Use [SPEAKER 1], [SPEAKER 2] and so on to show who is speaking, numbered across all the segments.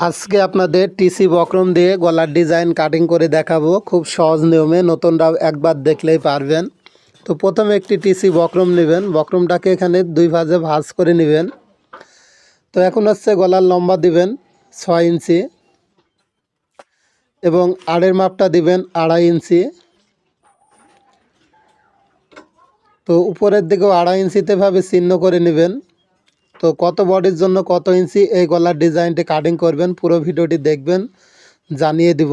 [SPEAKER 1] আজকে আপনাদের টিসি বক্রম দিয়ে গলার ডিজাইন কাটিং করে দেখাবো। খুব সহজ নিয়মে নতুনরাও একবার দেখলেই পারবেন। তো প্রথমে একটি টিসি বক্রম নেবেন। বক্রমটাকে এখানে দুই ভাজে ভাঁজ করে নেবেন। তো এখন হচ্ছে গলার লম্বা দিবেন ছয় ইঞ্চি এবং আড়ের মাপটা দিবেন আড়াই ইঞ্চি। তো উপরের দিকেও আড়াই ইঞ্চিতে ভাবে চিহ্ন করে নেবেন। তো কত বডির জন্য কত ইঞ্চি এই গলার ডিজাইনটি কাটিং করবেন, পুরো ভিডিওটি দেখবেন, জানিয়ে দিব।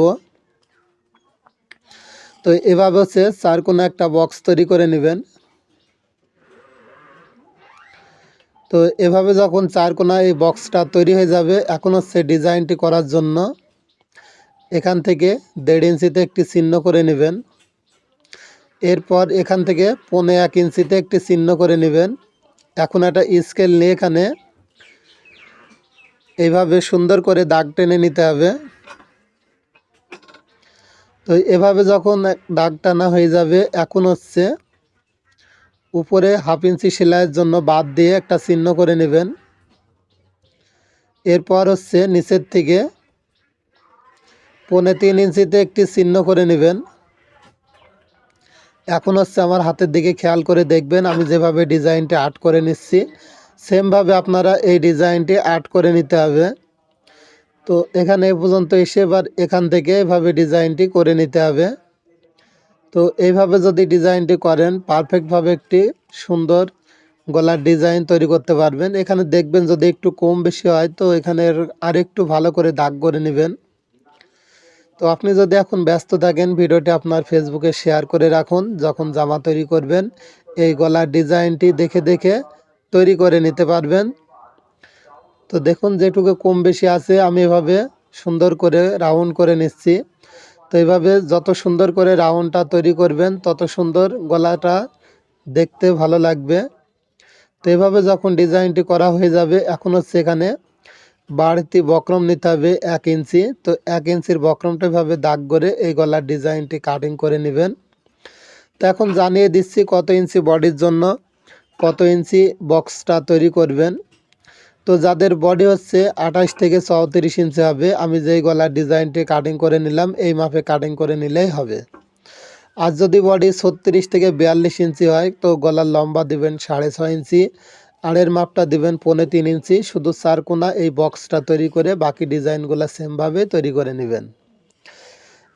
[SPEAKER 1] তো এভাবে হচ্ছে চার কোনো একটা বক্স তৈরি করে নেবেন। তো এভাবে যখন চার কোনা এই বক্সটা তৈরি হয়ে যাবে, এখন হচ্ছে ডিজাইনটি করার জন্য এখান থেকে দেড় ইঞ্চিতে একটি চিহ্ন করে নেবেন। এরপর এখান থেকে পৌনে এক ইঞ্চিতে একটি চিহ্ন করে নেবেন। এখন একটা স্কেল নিয়ে এখানে এইভাবে সুন্দর করে দাগ টেনে নিতে হবে। তো এভাবে যখন দাগ টানা হয়ে যাবে, এখন হচ্ছে উপরে হাফ ইঞ্চি সেলাইয়ের জন্য বাদ দিয়ে একটা চিহ্ন করে নেবেন। এরপর হচ্ছে নিচের থেকে পৌনে তিন ইঞ্চিতে একটি চিহ্ন করে নেবেন। এখন হচ্ছে আমার হাতের দিকে খেয়াল করে দেখবেন, আমি যেভাবে ডিজাইনটি আর্ট করে নিচ্ছি, সেমভাবে আপনারা এই ডিজাইনটি আর্ট করে নিতে হবে। তো এখানে এ পর্যন্ত এসে এবার এখান থেকে এভাবে ডিজাইনটি করে নিতে হবে। তো এইভাবে যদি ডিজাইনটি করেন পারফেক্টভাবে একটি সুন্দর গলার ডিজাইন তৈরি করতে পারবেন। এখানে দেখবেন যদি একটু কম বেশি হয়, তো এখানে আর একটু ভালো করে দাগ করে নেবেন। তো আপনি যদি এখন ব্যস্ত থাকেন, ভিডিওটি আপনার ফেসবুকে শেয়ার করে রাখুন। যখন জামা তৈরি করবেন, এই গলার ডিজাইনটি দেখে দেখে তৈরি করে নিতে পারবেন। তো দেখুন, যেটুকু কম বেশি আছে, আমি এভাবে সুন্দর করে রাউন্ড করে নিচ্ছি। তো এইভাবে যত সুন্দর করে রাউন্ডটা তৈরি করবেন, তত সুন্দর গলাটা দেখতে ভালো লাগবে। তো এভাবে যখন ডিজাইনটি করা হয়ে যাবে, এখন হচ্ছে এখানে বাড়তি বক্রম নিতে হবে এক ইঞ্চি। তো এক ইঞ্চির বক্রমটা এভাবে দাগ করে এই গলার ডিজাইনটি কাটিং করে নেবেন। তো এখন জানিয়ে দিচ্ছি কত ইঞ্চি বডির জন্য, কত ইঞ্চি বক্সটা তৈরি করবেন। তো যাদের বডি হচ্ছে আঠাশ থেকে চৌত্রিশ ইঞ্চি হবে, আমি যেই গলার ডিজাইনটি কাটিং করে নিলাম, এই মাপে কাটিং করে নিলেই হবে। আর যদি বডি ছত্রিশ থেকে বিয়াল্লিশ ইঞ্চি হয়, তো গলার লম্বা দিবেন সাড়ে ছয় ইঞ্চি। আড়ের মাপটা দিবেন পৌনে তিন ইঞ্চি, শুধু চার কোনা এই বক্সটা তৈরি করে বাকি ডিজাইনগুলো সেমভাবে তৈরি করে নেবেন।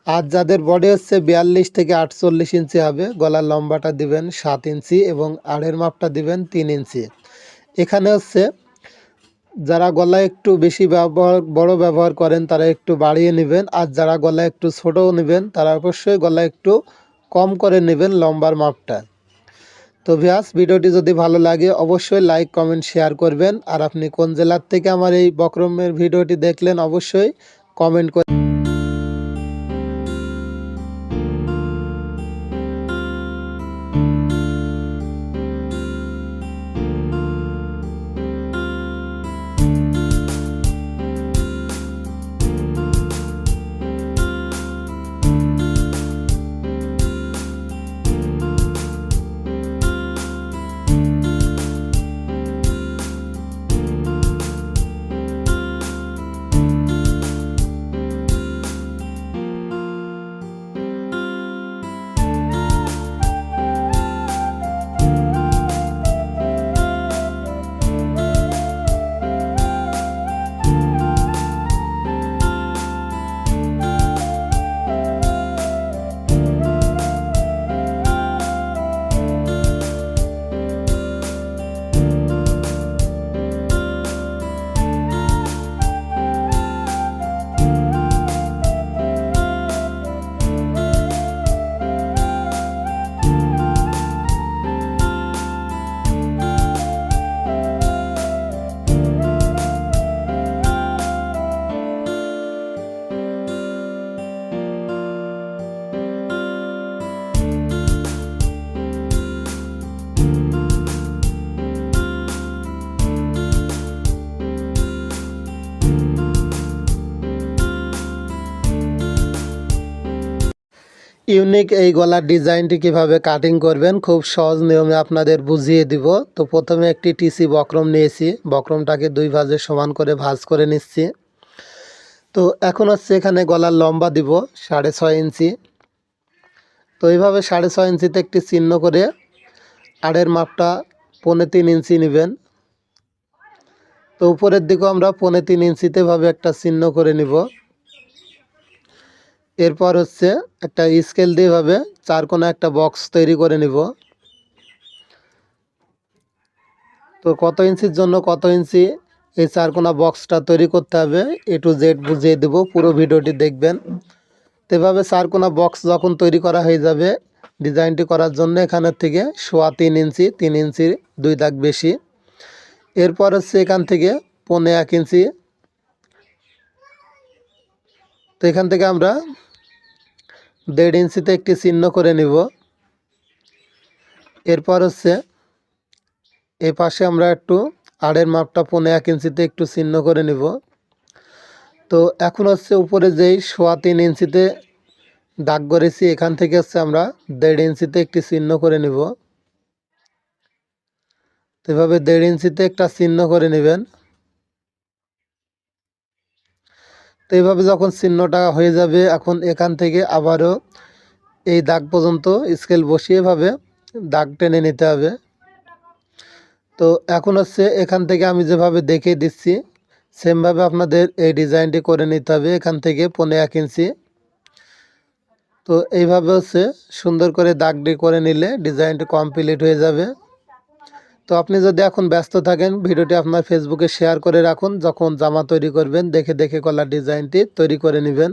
[SPEAKER 1] আর যাদের বডি হচ্ছে বিয়াল্লিশ থেকে আটচল্লিশ ইঞ্চি হবে, গলার লম্বাটা দিবেন সাত ইঞ্চি এবং আড়ের মাপটা দিবেন তিন ইঞ্চি। এখানে হচ্ছে যারা গলা একটু বেশি ব্যবহার, বড় ব্যবহার করেন তারা একটু বাড়িয়ে নেবেন, আর যারা গলা একটু ছোটও নেবেন তারা অবশ্যই গলা একটু কম করে নেবেন লম্বার মাপটা। তো ভিয়াস ভিডিওটি যদি ভালো লাগে, অবশ্যই লাইক কমেন্ট শেয়ার করবেন। আর আপনি কোন জেলার থেকে আমার এই বক্রমের ভিডিওটি দেখলেন, অবশ্যই কমেন্ট করে ইউনিক এই গলার ডিজাইনটি কীভাবে কাটিং করবেন, খুব সহজ নিয়মে আপনাদের বুঝিয়ে দিব। তো প্রথমে একটি টিসি বক্রম নিয়েছি। বক্রমটাকে দুই ভাজে সমান করে ভাজ করে নিচ্ছি। তো এখন হচ্ছে এখানে গলার লম্বা দিব, সাড়ে ছয় ইঞ্চি। তো এইভাবে সাড়ে ছয় ইঞ্চিতে একটি চিহ্ন করে আড়ের মাপটা পৌনে তিন ইঞ্চি নেবেন। তো উপরের দিকেও আমরা পৌনে তিন ইঞ্চিতে ভাবে একটা চিহ্ন করে নিব। এরপর হচ্ছে একটা স্কেল দিয়ে ভাবে চার কোনা একটা বক্স তৈরি করে নিব। তো কত ইঞ্চির জন্য কত ইঞ্চি? এই চার কোনা বক্সটা তৈরি করতে হবে। এ টু জেড বুঝিয়ে দেব, পুরো ভিডিওটি দেখবেন। তো এভাবে চার কোনা বক্স যখন তৈরি করা হয়ে যাবে, ডিজাইনটি করার জন্য এখানের থেকে সোয়া তিন ইঞ্চি, তিন ইঞ্চির দুই দাগ বেশি। এরপর হচ্ছে এখান থেকে পনে এক ইঞ্চি। তো এখান থেকে আমরা দেড় ইঞ্চিতে একটি চিহ্ন করে নিব। এরপর হচ্ছে এই পাশে আমরা একটু আড়ের মাপটা পনে এক ইঞ্চিতে একটু চিহ্ন করে নিব। তো এখন হচ্ছে উপরে যেই সোয়া তিন ইঞ্চিতে দাগ করেছি, এখান থেকে হচ্ছে আমরা দেড় ইঞ্চিতে একটি চিহ্ন করে নিব। এভাবে দেড় ইঞ্চিতে একটা চিহ্ন করে নেবেন। তো এইভাবে যখন চিহ্নটা হয়ে যাবে, এখন এখান থেকে আবারও এই দাগ পর্যন্ত স্কেল বসিয়ে ভাবে দাগ টেনে নিতে হবে। তো এখন হচ্ছে এখান থেকে আমি যেভাবে দেখে দিচ্ছি সেমভাবে আপনাদের এই ডিজাইনটি করে নিতে হবে এখান থেকে পনে এক ইঞ্চি। তো এইভাবে হচ্ছে সুন্দর করে দাগটি করে নিলে ডিজাইনটি কমপ্লিট হয়ে যাবে। তো আপনি যদি এখন ব্যস্ত থাকেন, ভিডিওটি আপনার ফেসবুকে শেয়ার করে রাখুন। যখন জামা তৈরি করবেন, দেখে দেখে কলার ডিজাইনটি তৈরি করে নেবেন।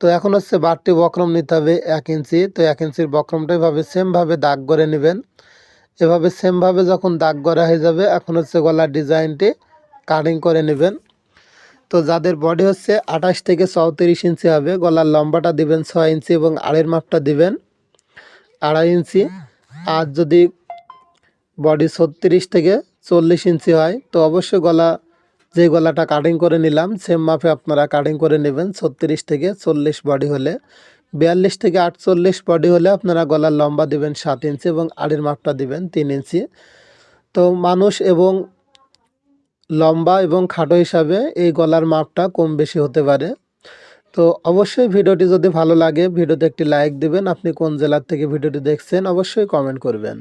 [SPEAKER 1] তো এখন হচ্ছে বারটি বক্রম নিতে হবে এক ইঞ্চি। তো এক ইঞ্চির বক্রমটা এভাবে সেমভাবে দাগ করে নেবেন। এভাবে সেমভাবে যখন দাগ করা হয়ে যাবে, এখন হচ্ছে গলার ডিজাইনটি কাটিং করে নেবেন। তো যাদের বডি হচ্ছে আঠাশ থেকে চৌত্রিশ ইঞ্চি হবে, গলার লম্বাটা দিবেন ছয় ইঞ্চি এবং আড়ের মাপটা দিবেন আড়াই ইঞ্চি। আর যদি বডি ছত্রিশ থেকে চল্লিশ ইঞ্চি হয়। তো অবশ্যই গলা, যে গলাটা কাটিং করে নিলাম সেম মাপে আপনারা কাটিং করে নেবেন। ছত্রিশ থেকে চল্লিশ বডি হলে, বিয়াল্লিশ থেকে আটচল্লিশ বডি হলে আপনারা গলার লম্বা দিবেন সাত ইঞ্চি এবং আড়ির মাপটা দিবেন তিন ইঞ্চি। তো মানুষ এবং লম্বা এবং খাটো হিসাবে এই গলার মাপটা কম বেশি হতে পারে। তো অবশ্যই ভিডিওটি যদি ভালো লাগে, ভিডিওতে একটি লাইক দিবেন। আপনি কোন জেলার থেকে ভিডিওটি দেখছেন, অবশ্যই কমেন্ট করবেন।